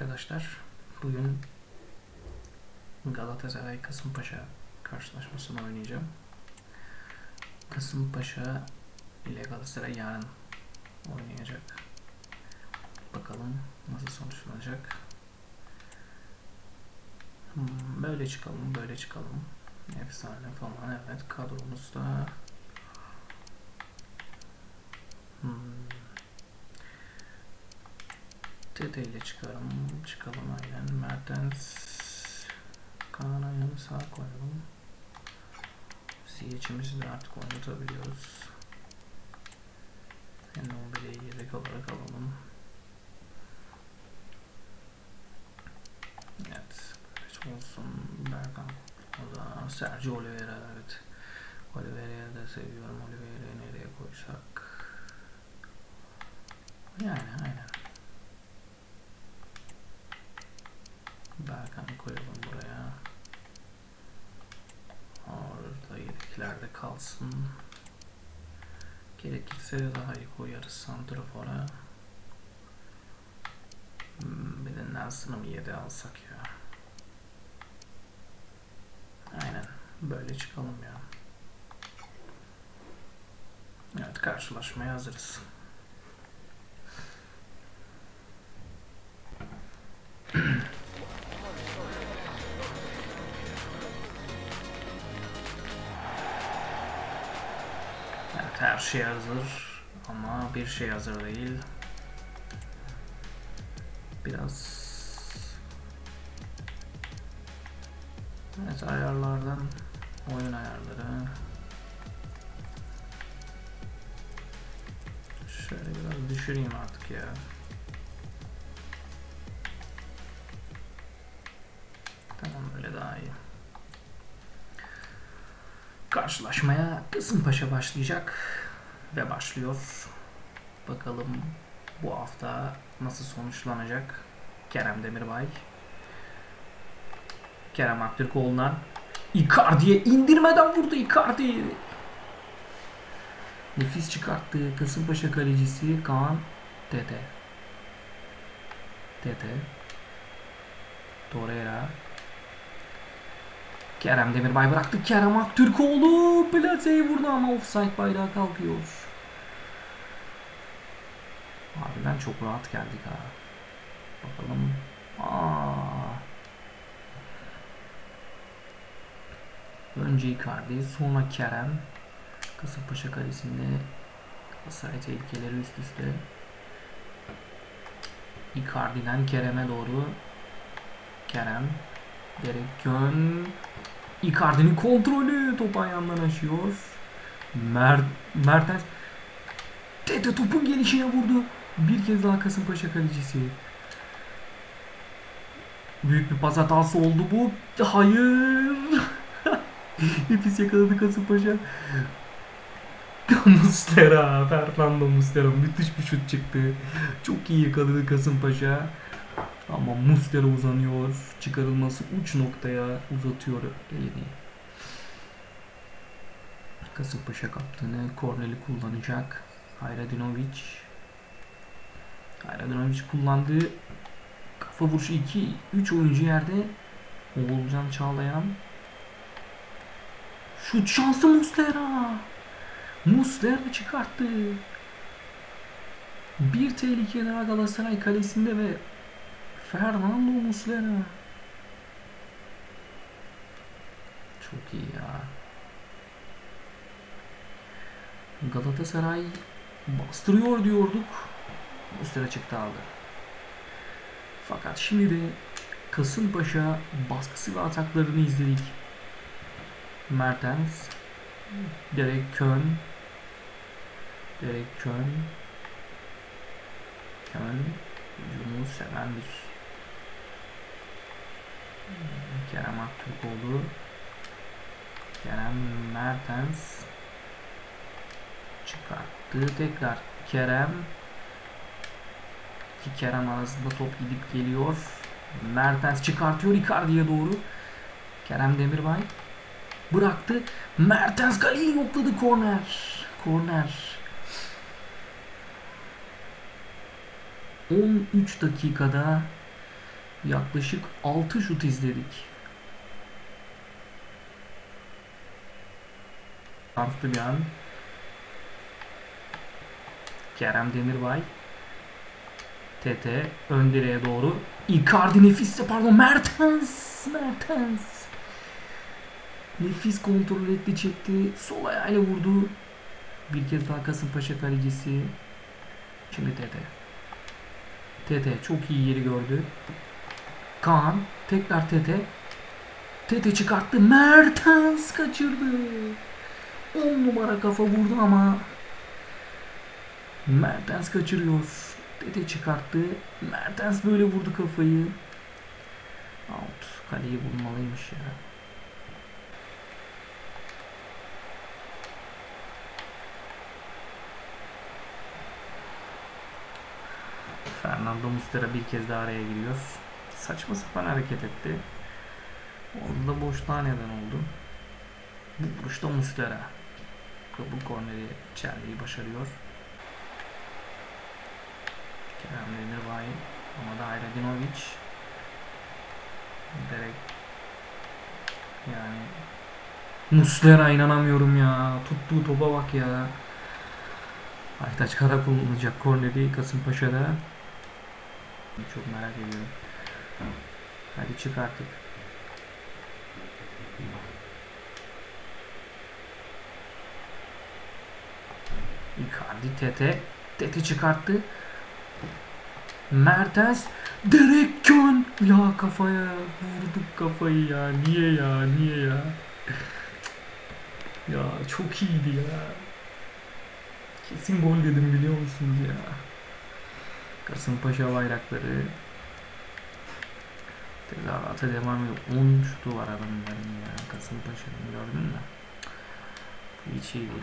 arkadaşlar. Bugün Galatasaray Kasımpaşa karşılaşmasını oynayacağım. Kasımpaşa ile Galatasaray yarın oynayacak. Bakalım nasıl sonuçlanacak. Hmm, Böyle çıkalım, böyle çıkalım. Efsane falan. Evet, kadromuzda TT ile çıkalım. Çıkalım aynen. Mertens Kaan Ayhan'ı sağ koyalım. CH'imizi de artık oynatabiliyoruz. N11'i yedek olarak alalım. Evet. Hiç olsun. Berkan o da Sergio Oliveira evet. Oliveira'yı da seviyorum. Oliveira'yı nereye koysak? Yani aynen. Berkan'ı koyalım buraya. Orada yedeklerde kalsın. Gerekirse daha iyi koyarız Santrafor'a. Hmm, bir de Nelson'ı mı 7 alsak ya? Aynen. Böyle çıkalım ya. Evet karşılaşmaya hazırız. şey hazır ama bir şey hazır değil. Biraz Evet ayarlardan oyun ayarları Şöyle biraz düşüreyim artık ya. Tamam böyle daha iyi. Karşılaşmaya Kasımpaşa başlayacak ve başlıyor. Bakalım bu hafta nasıl sonuçlanacak Kerem Demirbay. Kerem Aktürkoğlu'ndan Icardi'ye indirmeden vurdu Icardi. Nefis çıkarttı Kasımpaşa kalecisi Kaan Tete. Tete. Torreira. Kerem Demirbay bıraktı. Kerem Aktürkoğlu plaseyi vurdu ama offside bayrağı kalkıyor. Harbiden çok rahat geldik ha. Bakalım. Aa. Önce Icardi, sonra Kerem. Kasımpaşa kalesinde Galatasaray tehlikeleri üst üste. Icardi'den Kerem'e doğru. Kerem. Derek Gön. Icardi'nin kontrolü. Top ayağından aşıyor. Mer Mertens. Tete topun gelişine vurdu. Bir kez daha Kasımpaşa kalecisi. Büyük bir pas hatası oldu bu. Hayır. Nefis yakaladı Kasımpaşa. Mustera, Fernando Mustera müthiş bir şut çıktı. Çok iyi yakaladı Kasımpaşa. Ama Mustera uzanıyor. Çıkarılması uç noktaya uzatıyor elini. Kasımpaşa kaptanı korneli kullanacak. Hayradinovic. Hayradinovic kullandığı kafa vuruşu 2 3 oyuncu yerde. Oğulcan Çağlayan. Şut şansı Muslera. Muslera çıkarttı. Bir tehlike daha Galatasaray kalesinde ve Fernando Muslera. Çok iyi ya. Galatasaray bastırıyor diyorduk. Muslera çıktı aldı. Fakat şimdi de Kasımpaşa baskısı ve ataklarını izledik. Mertens, Derek Kön, Derek Kön, Kön, hücumu seven bir Kerem Aktürkoğlu, Kerem Mertens çıkarttı tekrar Kerem ki Kerem arasında top gidip geliyor. Mertens çıkartıyor Icardi'ye doğru. Kerem Demirbay bıraktı. Mertens kaleyi yokladı korner. Korner. 13 dakikada Yaklaşık 6 şut izledik. Şanslı bir an. Kerem Demirbay. TT ön direğe doğru. Icardi nefisle pardon Mertens. Mertens. Nefis kontrol etti çekti. Sol ayağıyla vurdu. Bir kez daha Kasımpaşa kalecisi. Şimdi TT. TT çok iyi yeri gördü. Kaan tekrar TT. TT çıkarttı. Mertens kaçırdı. 10 numara kafa vurdu ama Mertens kaçırıyor. TT çıkarttı. Mertens böyle vurdu kafayı. Out. Kaleyi bulmalıymış ya. Fernando Muslera bir kez daha araya giriyor. Saçma sapan hareket etti. Orada da boşluğa neden oldu. Bu vuruşta Muslera. Bu korneri çelmeyi başarıyor. Kerem Demirbay ama da Hayredinovic. Direkt yani Muslera inanamıyorum ya. Tuttuğu topa bak ya. Aytaç Kara kullanacak korneri Kasımpaşa'da. Çok merak ediyorum. Hadi çık artık. Icardi Tete. Tete çıkarttı. Mertens. Derek Kön. Ya kafaya. Vurduk kafayı ya. Niye ya? Niye ya? Ya çok iyiydi ya. Kesin gol dedim biliyor musunuz ya? Kasımpaşa bayrakları tezahürata devam ediyor. 10 şutu var adamların ya. Kasımpaşa'nın gördün mü? Bu hiç iyi değil.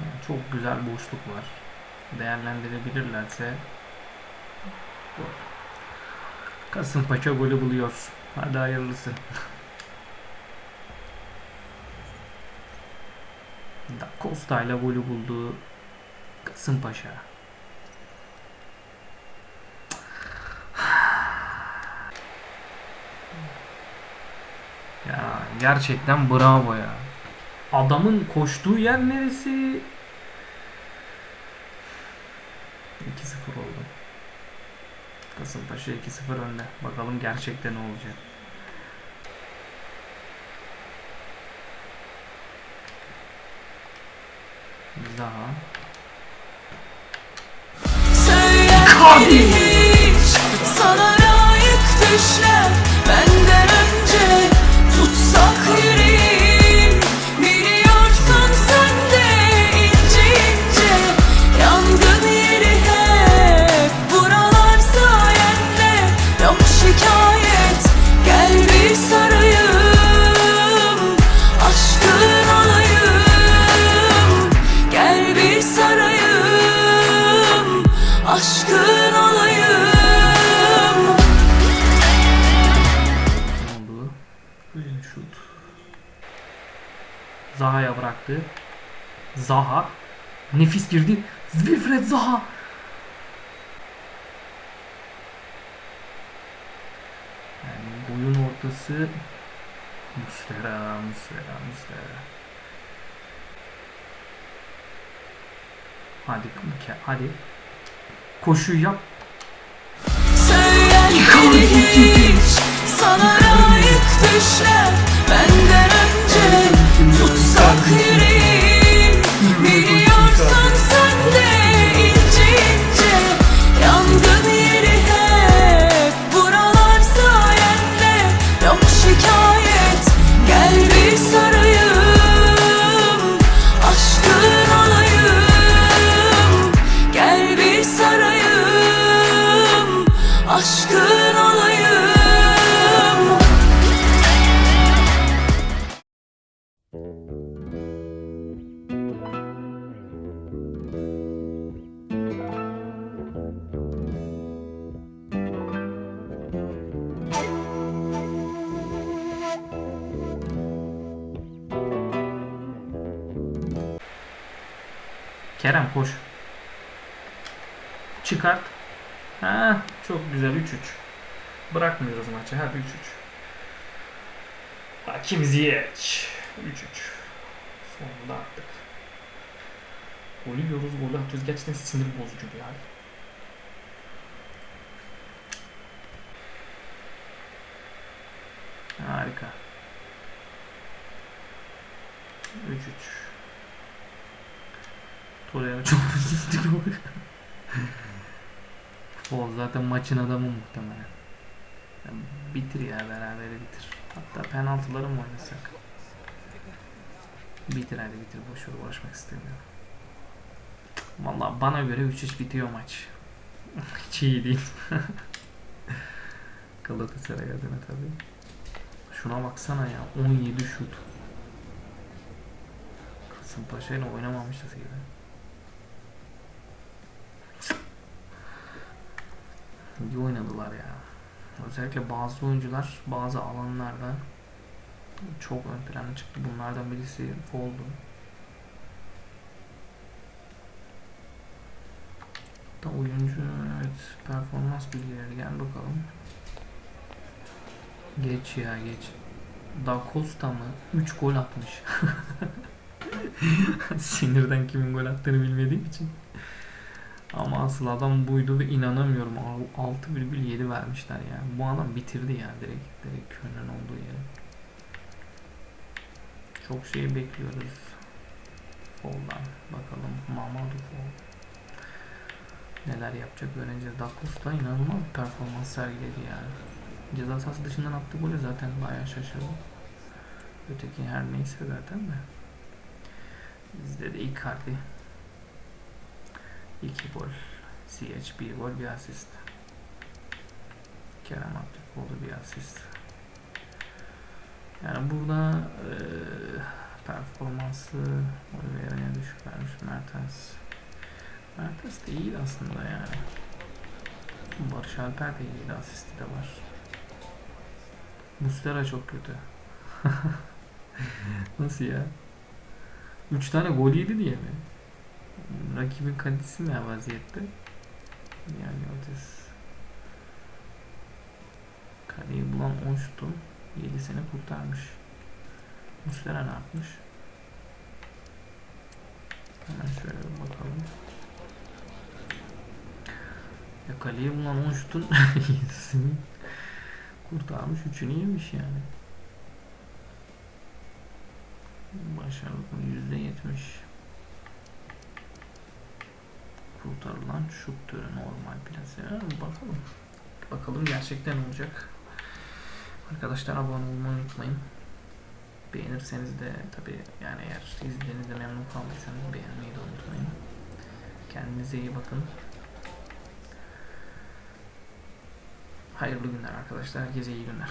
Yani çok güzel boşluk var. Değerlendirebilirlerse gol. Kasımpaşa golü buluyor. Hadi hayırlısı. Da Costa ile golü buldu. Kasımpaşa. Ya gerçekten bravo ya. Adamın koştuğu yer neresi? 2-0 oldu. Kasımpaşa 2-0 önde. Bakalım gerçekten ne olacak. Zaha. Zaha. Nefis girdi. Wilfred Zaha. Yani oyun ortası Muslera, Muslera, Muslera. Hadi, hadi. Koşuyu yap. Söylenmedi hiç Sana layık düşler Benden önce Tutsak yüreğim Kerem koş. Çıkart. Ha, çok güzel 3-3. Bırakmıyoruz maçı. Hadi 3-3. Hakim Ziyech. 3-3. Sonunda attık. Gol yiyoruz, golü atıyoruz. Gerçekten sinir bozucu bir hal. Harika. 3-3. Torreira çok üzüldü bak. Zaten maçın adamı muhtemelen. Ya bitir ya berabere bitir. Hatta penaltıları mı oynasak? Bitir hadi bitir boş ver uğraşmak istemiyorum. Vallahi bana göre 3-3 bitiyor maç. Hiç iyi değil. Galatasaray adına tabii. Şuna baksana ya 17 şut. Kasımpaşa ile oynamamışız gibi. İyi oynadılar ya. Özellikle bazı oyuncular bazı alanlarda çok ön plana çıktı. Bunlardan birisi Fold'u. Da oyuncu evet performans bilgileri gel bakalım. Geç ya geç. Da Costa mı? 3 gol atmış. Sinirden kimin gol attığını bilmediğim için. Ama asıl adam buydu ve inanamıyorum. Al- 6,7 vermişler ya. Bu adam bitirdi ya direkt. Direkt Köln'ün olduğu yere. Çok şey bekliyoruz. Fall'dan. Bakalım Mamadou Fall. Neler yapacak öğreneceğiz. Da Costa inanılmaz bir performans sergiledi yani. Ceza sahası dışından attığı golü zaten bayağı şaşırdım. Öteki her neyse zaten de. Bizde de Icardi. 2 gol. CH bir gol bir asist. Kerem Aktürkoğlu bir asist. Yani burada eee performansı Oliveira'ya düşük vermiş Mertens. Mertens de iyiydi aslında yani. Barış Alper de iyiydi asisti de var. Mustera çok kötü. Nasıl ya? 3 tane gol yedi diye mi? Rakibin kalitesi ne vaziyette? Yani Otis. Kaleyi bulan 10 şutun 7'sini kurtarmış. Muslera ne yapmış? Hemen şöyle bir bakalım. Ya kaleyi bulan 10 şutun 7'sini kurtarmış. 3'ünü yemiş yani. Başarılı %70. Kurtarılan şut türü normal plase. Ha, Bakalım. Bakalım gerçekten olacak. Arkadaşlar abone olmayı unutmayın. Beğenirseniz de tabi yani eğer izlediğinizde memnun kaldıysanız beğenmeyi de unutmayın. Kendinize iyi bakın. Hayırlı günler arkadaşlar. Herkese iyi günler.